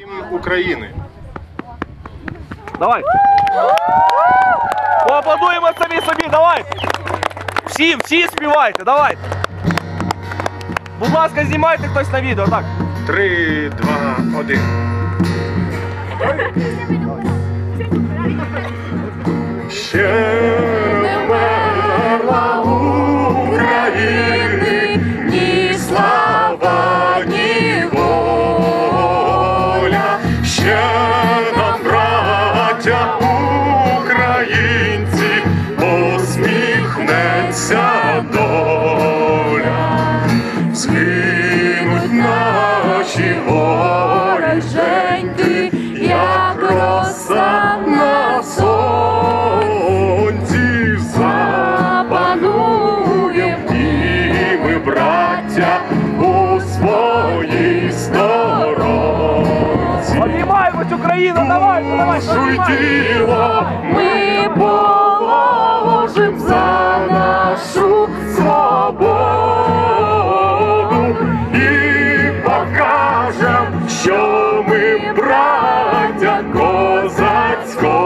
Гімн України. Давай. Поаплодуємо самі собі, давай. Всі, всі співайте, давайте. Будь ласка, знімайте хтось на відео, так. Три, два, один. Ще Ще нам, українці, посміхнеться доля. Згинуть наші вороженьки, як роса на сонці запанує браття, Україну, давай, давай, Душу тіло ми положим за нашу свободу і покажем, що ми браття козацького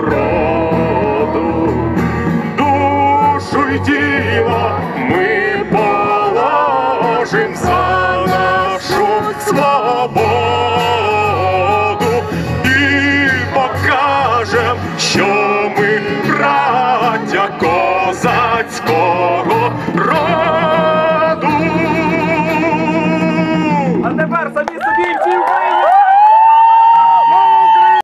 роду. Душу й тіло що ми браття козацького роду. А тепер самі собі всі